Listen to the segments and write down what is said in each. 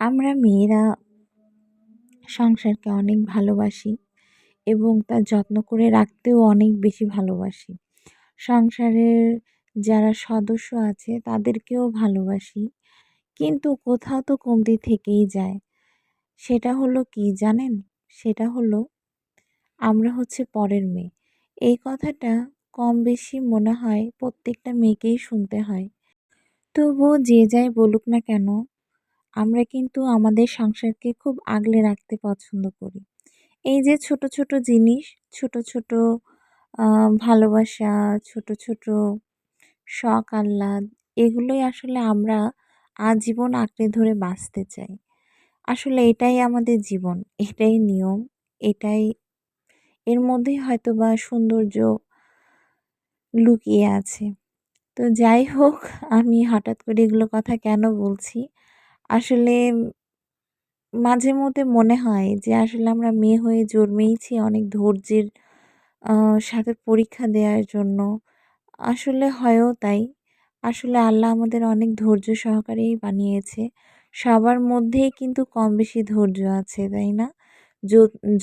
আমরা মেয়েরা সংসারকে অনেক ভালোবাসি এবং তার যত্ন করে রাখতেও অনেক বেশি ভালোবাসি। সংসারের যারা সদস্য আছে তাদেরকেও ভালোবাসি। কিন্তু কোথাও তো কমতি থেকেই যায়। সেটা হলো কি জানেন? সেটা হলো আমরা হচ্ছে পরের মেয়ে। এই কথাটা কম বেশি মনে হয় প্রত্যেকটা মেয়েকেই শুনতে হয়। তবুও যে যাই বলুক না কেন আমরা কিন্তু আমাদের সংসারকে খুব আগলে রাখতে পছন্দ করি। এই যে ছোট ছোট জিনিস, ছোট ছোট ভালোবাসা, ছোট ছোট শখ, আহ্লাদ, এগুলোই আসলে আমরা আজীবন আঁকড়ে ধরে বাঁচতে চাই। আসলে এটাই আমাদের জীবন, এটাই নিয়ম, এটাই এর মধ্যেই হয়তো বা সৌন্দর্য লুকিয়ে আছে। তো যাই হোক, আমি হঠাৎ করে এগুলো কথা কেন বলছি? আসলে মাঝে মধ্যে মনে হয় যে, আসলে আমরা মেয়ে হয়ে জন্মেইছি অনেক ধৈর্যের সাথে পরীক্ষা দেওয়ার জন্য। আসলে হয়ও তাই। আসলে আল্লাহ আমাদের অনেক ধৈর্য সহকারেই বানিয়েছে। সবার মধ্যেই কিন্তু কম বেশি ধৈর্য আছে, তাই না?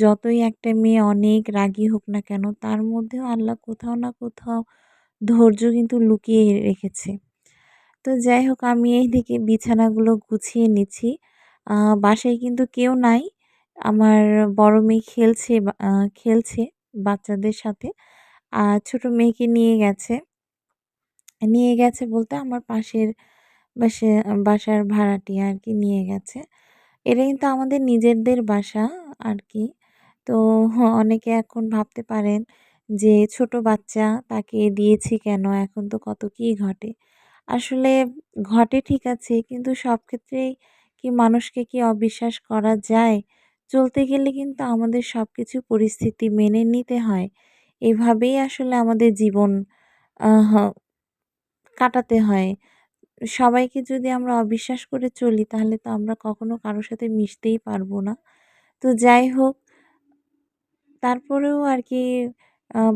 যতই একটা মেয়ে অনেক রাগী হোক না কেন, তার মধ্যেও আল্লাহ কোথাও না কোথাও ধৈর্য কিন্তু লুকিয়ে রেখেছে। তো যাই হোক, আমি এইদিকে বিছানাগুলো গুছিয়ে নিচ্ছি। বাসায় কিন্তু কেউ নাই। আমার বড় মেয়ে খেলছে খেলছে বাচ্চাদের সাথে। আর ছোট মেয়েকে নিয়ে গেছে। নিয়ে গেছে বলতে আমার পাশের বাসে, বাসার ভাড়াটিয়া আর কি নিয়ে গেছে। এটা কিন্তু আমাদের নিজেদের বাসা আর কি। তো অনেকে এখন ভাবতে পারেন যে ছোট বাচ্চা তাকে দিয়েছি কেন? এখন তো কত কী ঘটে? আসলে ঘটে ঠিক আছে। কিন্তু সব ক্ষেত্রেই কি মানুষকে কি অবিশ্বাস করা যায়? চলতে গেলে কিন্তু আমাদের সব কিছু পরিস্থিতি মেনে নিতে হয়। এভাবেই আসলে আমাদের জীবন কাটাতে হয়। সবাইকে যদি আমরা অবিশ্বাস করে চলি, তাহলে তো আমরা কখনো কারোর সাথে মিশতেই পারব না। তো যাই হোক, তারপরেও আর কি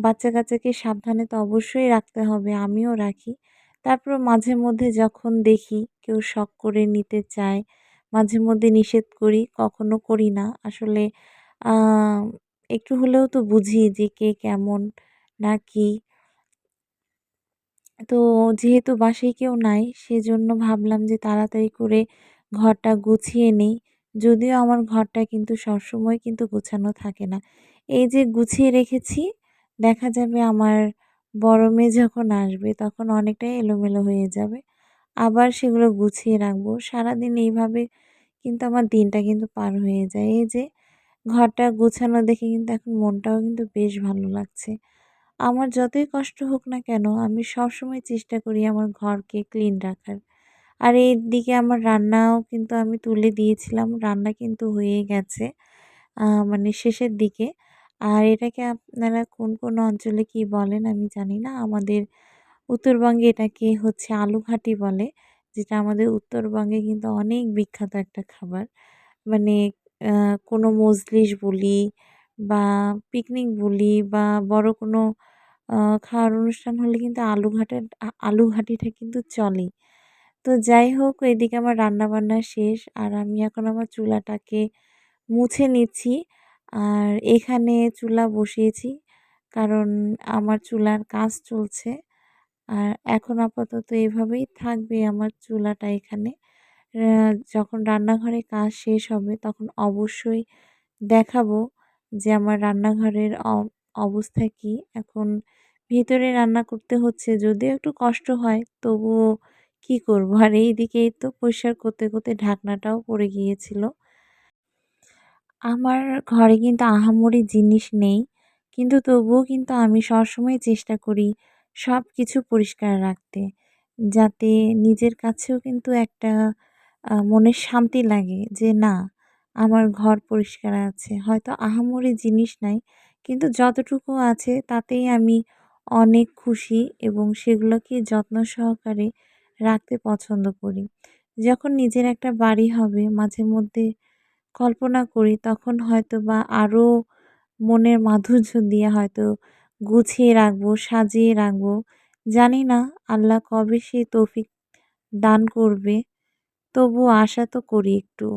বাচ্চা কাচ্চাকে সাবধানে তো অবশ্যই রাখতে হবে, আমিও রাখি। তারপর মাঝে মধ্যে যখন দেখি কেউ শখ করে নিতে চায়, মাঝে মধ্যে নিষেধ করি, কখনো করি না। আসলে একটু হলেও তো বুঝি যে কে কেমন, না কি। তো যেহেতু বাসায় কেউ নাই, সেজন্য ভাবলাম যে তাড়াতাড়ি করে ঘরটা গুছিয়ে নেই। যদিও আমার ঘরটা কিন্তু সবসময় কিন্তু গোছানো থাকে না। এই যে গুছিয়ে রেখেছি, দেখা যাবে আমার বড় মেয়ে যখন আসবে তখন অনেকটাই এলোমেলো হয়ে যাবে। আবার সেগুলো গুছিয়ে রাখব। সারাদিন এইভাবে কিন্তু আমার দিনটা কিন্তু পার হয়ে যায়। এই যে ঘরটা গোছানো দেখে কিন্তু এখন মনটাও কিন্তু বেশ ভালো লাগছে। আমার যতই কষ্ট হোক না কেন আমি সবসময় চেষ্টা করি আমার ঘরকে ক্লিন রাখার। আর দিকে আমার রান্নাও কিন্তু আমি তুলে দিয়েছিলাম। রান্না কিন্তু হয়ে গেছে মানে শেষের দিকে। আর এটাকে আপনারা কোন কোন অঞ্চলে কি বলেন আমি জানি না। আমাদের উত্তরবঙ্গে এটাকে হচ্ছে আলুঘাটি বলে, যেটা আমাদের উত্তরবঙ্গে কিন্তু অনেক বিখ্যাত একটা খাবার। মানে কোনো মজলিস বলি বা পিকনিক বলি বা বড় কোনো খাওয়ার অনুষ্ঠান হলে কিন্তু আলু ঘাটের আলু ঘাটিটা কিন্তু চলে। তো যাই হোক, এদিকে আমার রান্নাবান্না শেষ। আর আমি এখন আমার চুলাটাকে মুছে নিচ্ছি। আর এখানে চুলা বসিয়েছি। কারণ আমার চুলার কাজ চলছে। আর এখন আপাতত এভাবেই থাকবে আমার চুলাটা এখানে। যখন রান্নাঘরে কাজ শেষ হবে তখন অবশ্যই দেখাবো যে আমার রান্নাঘরের অবস্থা কী। এখন ভিতরে রান্না করতে হচ্ছে, যদিও একটু কষ্ট হয়, তবুও কী করব? আর এই দিকেই তো পরিষ্কার করতে করতে ঢাকনাটাও পড়ে গিয়েছিল। আমার ঘরে কিন্তু আহামরি জিনিস নেই। কিন্তু তবুও কিন্তু আমি সবসময় চেষ্টা করি সব কিছু পরিষ্কার রাখতে। যাতে নিজের কাছেও কিন্তু একটা মনের শান্তি লাগে যে না, আমার ঘর পরিষ্কার আছে। হয়তো আহামরি জিনিস নাই, কিন্তু যতটুকু আছে তাতেই আমি অনেক খুশি এবং সেগুলোকে যত্ন সহকারে রাখতে পছন্দ করি। যখন নিজের একটা বাড়ি হবে মাঝে মধ্যে কল্পনা করি, তখন হয়তো বা আরও মনের মাধুর্য দিয়ে হয়তো গুছিয়ে রাখব, সাজিয়ে রাখব জানি না আল্লাহ কবে সেই তৌফিক দান করবে তবু আশা তো করি একটু।